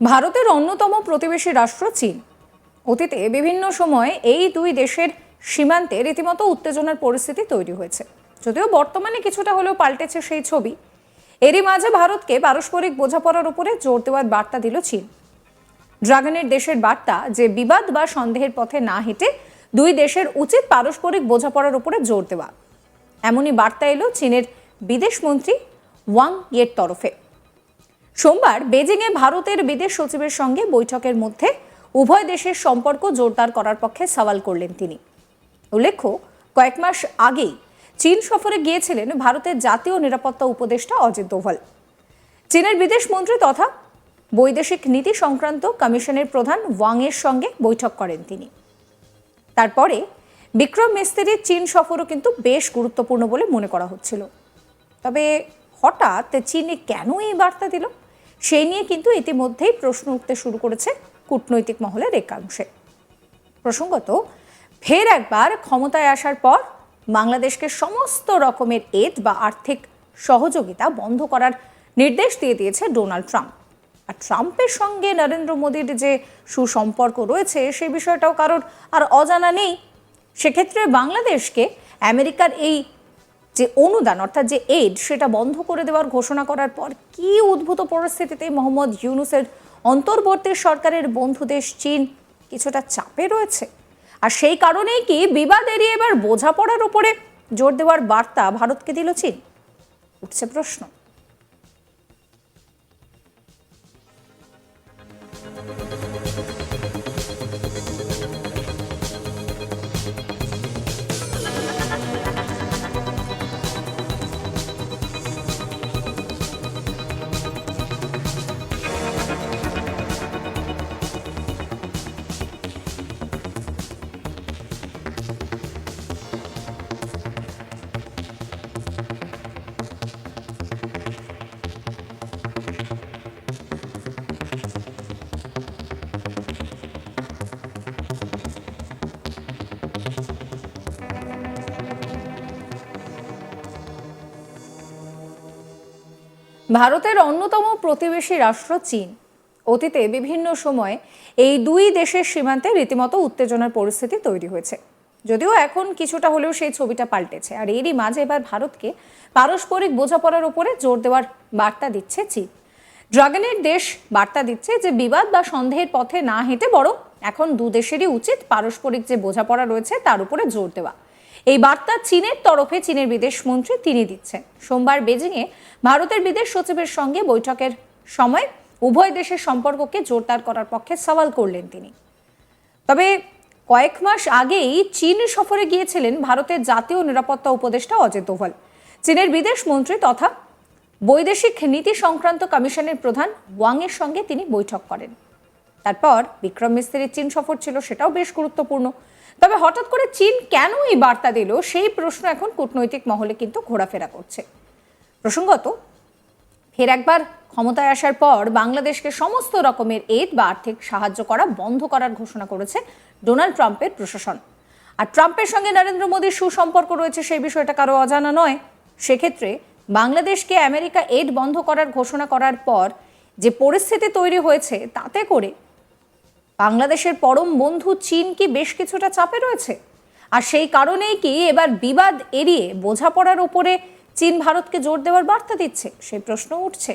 ভারতের অন্যতম প্রতিবেশী রাষ্ট্র চীন। অতীতে বিভিন্ন সময়ে এই দুই দেশের সীমান্তে রীতিমতো উত্তেজনার পরিস্থিতি তৈরি হয়েছে। যদিও বর্তমানে কিছুটা হলেও পাল্টেছে সেই ছবি। এরই মাঝে ভারতকে পারস্পরিক বোঝাপড়ার উপরে জোর দেওয়ার বার্তা দিল চীন। ড্রাগনের দেশের বার্তা যে বিবাদ বা সন্দেহের পথে না হেঁটে দুই দেশের উচিত পারস্পরিক বোঝাপড়ার উপরে জোর দেওয়া। এমনই বার্তা এলো চীনের বিদেশ মন্ত্রী ওয়াং ইয়ের তরফে। সোমবার বেজিংয়ে ভারতের বিদেশ সচিবের সঙ্গে বৈঠকের মধ্যে উভয় দেশের সম্পর্ক জোরদার করার পক্ষে সওয়াল করলেন তিনি। উল্লেখ্য, কয়েক মাস আগেই চীন সফরে গিয়েছিলেন ভারতের জাতীয় নিরাপত্তা উপদেষ্টা অজিত দোভাল। চীনের বিদেশ মন্ত্রী তথা বৈদেশিক নীতি সংক্রান্ত কমিশনের প্রধান ওয়াংয়ের সঙ্গে বৈঠক করেন তিনি। তারপরে বিক্রম মিস্ত্রির চীন সফরও কিন্তু বেশ গুরুত্বপূর্ণ বলে মনে করা হচ্ছিল। তবে হঠাৎ চীনে কেন এই বার্তা দিল? সেই নিয়ে কিন্তু ইতিমধ্যেই প্রশ্ন উঠতে শুরু করেছে কূটনৈতিক মহলের একাংশে। প্রসঙ্গত, ফের একবার ক্ষমতায় আসার পর বাংলাদেশকে সমস্ত রকমের এড বা আর্থিক সহযোগিতা বন্ধ করার নির্দেশ দিয়ে দিয়েছে ডোনাল্ড ট্রাম্প। আর ট্রাম্পের সঙ্গে নরেন্দ্র মোদীর যে সুসম্পর্ক রয়েছে সে বিষয়টাও কারোর আর অজানা নেই। সেক্ষেত্রে বাংলাদেশকে আমেরিকার এই যে অনুদান, অর্থাৎ যে এইড সেটা বন্ধ করে দেওয়ার ঘোষণা করার পর কি উদ্ভূত পরিস্থিতিতে মোহাম্মদ ইউনুসের অন্তর্বর্তী সরকারের বন্ধু দেশ চীন কিছুটা চাপে রয়েছে? আর সেই কারণেই কি বিবাদ এড়িয়ে এবার বোঝাপড়ার উপরে জোর দেওয়ার বার্তা ভারতকে দিল চীন? উঠছে প্রশ্ন। ভারতের অন্যতম প্রতিবেশী রাষ্ট্র চীন। অতীতে বিভিন্ন সময়ে এই দুই দেশের সীমান্তে রীতিমতো উত্তেজনার পরিস্থিতি তৈরি হয়েছে। যদিও এখন কিছুটা হলেও সেই ছবিটা পাল্টেছে। আর এরই মাঝে এবার ভারতকে পারস্পরিক বোঝাপড়ার উপরে জোর দেওয়ার বার্তা দিচ্ছে চীন। ড্রাগনের দেশ বার্তা দিচ্ছে যে বিবাদ বা সন্দেহের পথে না হেঁটে বরং এখন দু দেশেরই উচিত পারস্পরিক যে বোঝাপড়া রয়েছে তার উপরে জোর দেওয়া। এই বার্তা চীনের তরফে চীনের বিদেশ মন্ত্রী তিনি দিচ্ছেন। সোমবার বেজিংয়ে ভারতের বিদেশ সচিবের সঙ্গে বৈঠকের সময় উভয় দেশের সম্পর্ককে জোরদার করার পক্ষে সওয়াল করলেন তিনি। তবে কয়েক মাস আগেই চীন সফরে গিয়েছিলেন ভারতের জাতীয় নিরাপত্তা উপদেষ্টা অজিত দোভাল। চীনের বিদেশ মন্ত্রী তথা বৈদেশিক নীতি সংক্রান্ত কমিশনের প্রধান ওয়াংয়ের সঙ্গে তিনি বৈঠক করেন। তারপর বিক্রম মিস্ত্রির চীন সফর ছিল, সেটাও বেশ গুরুত্বপূর্ণ। তবে হঠাৎ করে চীন কেন এই বার্তা দিল, সেই প্রশ্ন এখন কূটনৈতিক মহলে কিন্তু ঘোরাফেরা করছে। প্রসঙ্গত, ফের একবার ক্ষমতায় আসার পর বাংলাদেশকে সমস্ত রকমের এড বা আর্থিক সাহায্য করা বন্ধ করার ঘোষণা করেছে ডোনাল্ড ট্রাম্পের প্রশাসন। আর ট্রাম্পের সঙ্গে নরেন্দ্র মোদীর সুসম্পর্ক রয়েছে সেই বিষয়টা কারও অজানা নয়। সেক্ষেত্রে বাংলাদেশকে আমেরিকা এড বন্ধ করার ঘোষণা করার পর যে পরিস্থিতি তৈরি হয়েছে, তাতে করে বাংলাদেশের পরম বন্ধু চীন কি বেশ কিছুটা চাপে রয়েছে? আর সেই কারণেই কি এবার বিবাদ এড়িয়ে বোঝাপড়ার উপরে চীন ভারতকে জোর দেওয়ার বার্তা দিচ্ছে? সেই প্রশ্ন উঠছে।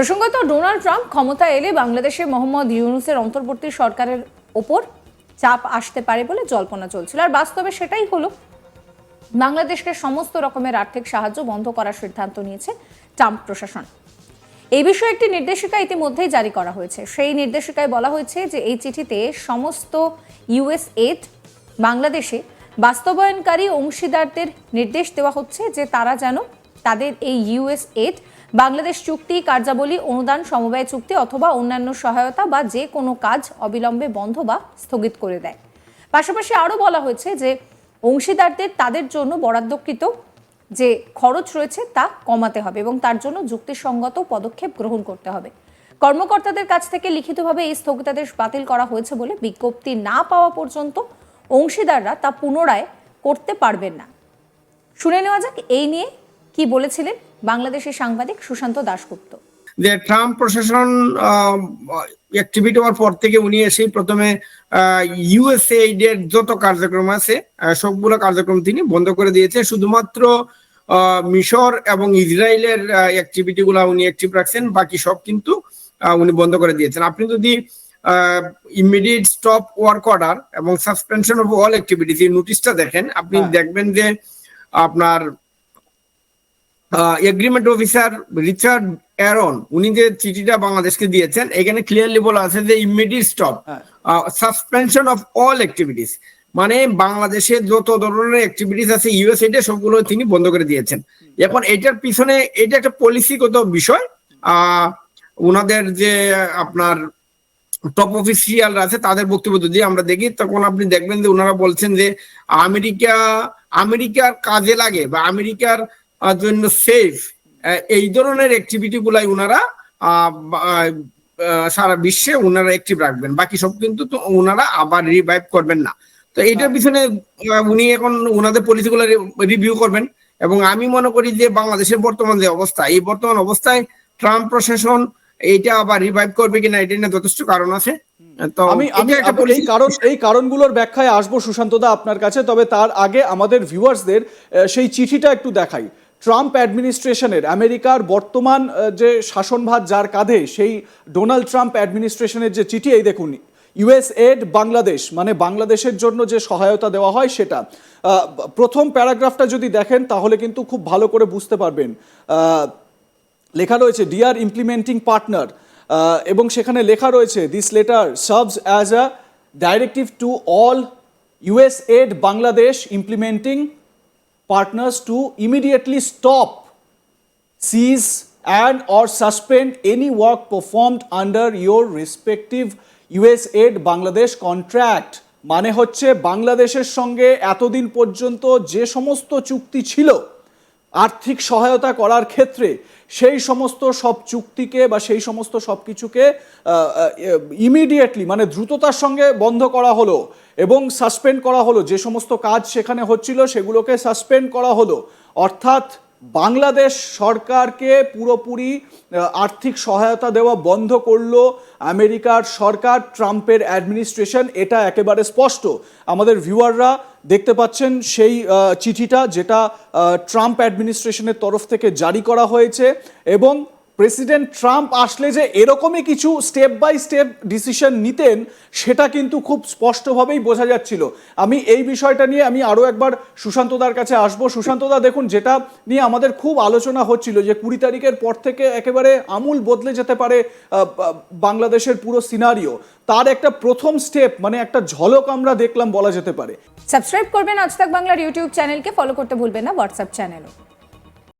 প্রসঙ্গত, ডোনাল্ড ট্রাম্প ক্ষমতা এলে বাংলাদেশে মোহাম্মদ ইউনুসের অন্তর্বর্তী সরকারের ওপর চাপ আসতে পারে বলে জল্পনা চলছিল। আর বাস্তবে সেটাই হলো, বাংলাদেশকে সমস্ত রকমের আর্থিক সাহায্য বন্ধ করার সিদ্ধান্ত নিয়েছে ট্রাম্প প্রশাসন। এই বিষয়ে একটি নির্দেশিকা ইতিমধ্যেই জারি করা হয়েছে। সেই নির্দেশিকায় বলা হয়েছে যে, এই চিঠিতে সমস্ত ইউএস এড বাংলাদেশে বাস্তবায়নকারী অংশীদারদের নির্দেশ দেওয়া হচ্ছে যে, তারা যেন তাদের এই ইউএস এড বাংলাদেশ চুক্তি, কার্যাবলী, অনুদান, সমবায় চুক্তি অথবা অন্যান্য সহায়তা বা যে কোনো কাজ অবিলম্বে বন্ধ বা স্থগিত করে দেয়। পাশাপাশি আরও বলা হয়েছে যে অংশীদারদের তাদের জন্য বরাদ্দকৃত যে খরচ রয়েছে তা কমাতে হবে এবং তার জন্য যুক্তিসঙ্গত পদক্ষেপ গ্রহণ করতে হবে। কর্মকর্তাদের কাছ থেকে লিখিতভাবে এই স্থগিতাদেশ বাতিল করা হয়েছে বলে বিজ্ঞপ্তি না পাওয়া পর্যন্ত অংশীদাররা তা পুনরায় করতে পারবেন না। শুনে নেওয়া যাক, এই নিয়ে কি বলেছিলেন বাংলাদেশের সাংবাদিক সুশান্ত দাশগুপ্ত। যে ট্রাম্প প্রশাসন অ্যাক্টিভিটি হওয়ার পর থেকে উনি এসেই প্রথমে ইউএসএইড এর যত কার্যক্রম আছে সবগুলো কার্যক্রম তিনি বন্ধ করে দিয়েছে। শুধুমাত্র মিশর এবং ইসরায়েলের অ্যাক্টিভিটি গুলা উনি অ্যাক্টিভ রাখছেন বাকি সব কিন্তু উনি বন্ধ করে দিয়েছেন। আপনি যদি ইমিডিয়েট স্টপ ওয়ার্ক অর্ডার এবং সাসপেনশন অফ অল অ্যাক্টিভিটিস এই নোটিশটা দেখেন আপনি হ্যাঁ। দেখবেন যে আপনার এগ্রিমেন্ট অফিসার রিচার্ড অ্যারন উনি যে চিঠিটা বাংলাদেশকে দিয়েছেন এখানে ক্লিয়ারলি বলা আছে যে immediate stop. Suspension of all activities মানে বাংলাদেশে যত ধরনের অ্যাক্টিভিটিস আছে ইউএস এটা সবগুলো তিনি বন্ধ করে দিয়েছেন এখন এটার পিছনে এটা একটা পলিসিগত বিষয় ওনাদের যে আপনার টপ অফিসিয়াল আছে তাদের বক্তব্য যদি আমরা দেখি তখন আপনি দেখবেন যে ওনারা বলছেন যে আমেরিকা আমেরিকার কাজে লাগে বা আমেরিকার জন্য সেফ এই ধরনের অ্যাক্টিভিটি গুলাই ওনারা সারা বিশ্বে ওনারা অ্যাক্টিভ রাখবেন। বাকি সব কিন্তু তো ওনারা আবার রিভাইভ করবেন না। তো এইটার পিছনে উনি এখন ওনাদের পলিসিগুলো রিভিউ করবেন এবং আমি মনে করি যে বাংলাদেশের বর্তমান যে অবস্থা এই বর্তমান অবস্থায় ট্রাম্প প্রশাসন এইটা আবার রিভাইভ করবে কিনা এটা নিয়ে যথেষ্ট কারণ আছে। তো আমি আমি এই কারণ এই কারণগুলোর ব্যাখ্যায় আসব সুশান্তদা আপনার কাছে তবে তার আগে আমাদের ভিউয়ার্সদের সেই চিঠিটা একটু দেখাই। ট্রাম্প অ্যাডমিনিস্ট্রেশনের, আমেরিকার বর্তমান যে শাসনভার যার কাঁধে, সেই ডোনাল্ড ট্রাম্প অ্যাডমিনিস্ট্রেশনের যে চিঠি, এই দেখুন ইউএস এড বাংলাদেশ মানে বাংলাদেশের জন্য যে সহায়তা দেওয়া হয় সেটা। প্রথম প্যারাগ্রাফটা যদি দেখেন, তাহলে কিন্তু খুব ভালো করে বুঝতে পারবেন। লেখা রয়েছে ডিয়ার ইমপ্লিমেন্টিং পার্টনার এবং সেখানে লেখা রয়েছে this letter serves as a directive to all US aid Bangladesh implementing partners to immediately stop seize, and or suspend any work performed under your respective US aid Bangladesh contract মানে হচ্ছে বাংলাদেশের সঙ্গে এতদিন পর্যন্ত যে সমস্ত চুক্তি ছিল, আর্থিক সহায়তা করার ক্ষেত্রে সেই সমস্ত সব চুক্তিকে বা সেই সমস্ত সব কিছুকে ইমিডিয়েটলি মানে দ্রুততার সঙ্গে বন্ধ করা হলো। এবং সাসপেন্ড করা হলো। যে সমস্ত কাজ সেখানে হচ্ছিল সেগুলোকে সাসপেন্ড করা হলো। অর্থাৎ বাংলাদেশ সরকারকে পুরোপুরি আর্থিক সহায়তা দেওয়া বন্ধ করল আমেরিকার সরকার ট্রাম্পের অ্যাডমিনিস্ট্রেশন। এটা একেবারে স্পষ্ট। আমাদের ভিউয়াররা দেখতে পাচ্ছেন সেই চিঠিটা যেটা ট্রাম্প অ্যাডমিনিস্ট্রেশনের তরফ থেকে জারি করা হয়েছে এবং প্রেসিডেন্ট ট্রাম্প আসলে যে এরকমই কিছু স্টেপ বাই স্টেপ ডিসিশন নিতেন, সেটা কিন্তু খুব স্পষ্টভাবেই বোঝা যাচ্ছিল। আমি এই বিষয়টা নিয়ে আমি আরও একবার সুশান্তদার কাছে আসব। সুশান্তদা দেখুন, যেটা নিয়ে আমাদের খুব আলোচনা হচ্ছিল যে কুড়ি তারিখের পর থেকে একেবারে আমূল বদলে যেতে পারে বাংলাদেশের পুরো সিনারিও। তার একটা প্রথম স্টেপ মানে একটা ঝলক আমরা দেখলাম বলা যেতে পারে। সাবস্ক্রাইব করবেন আজ তাক বাংলার ইউটিউব চ্যানেলকে, ফলো করতে ভুলবেন না, হোয়াটসঅ্যাপ চ্যানেলও।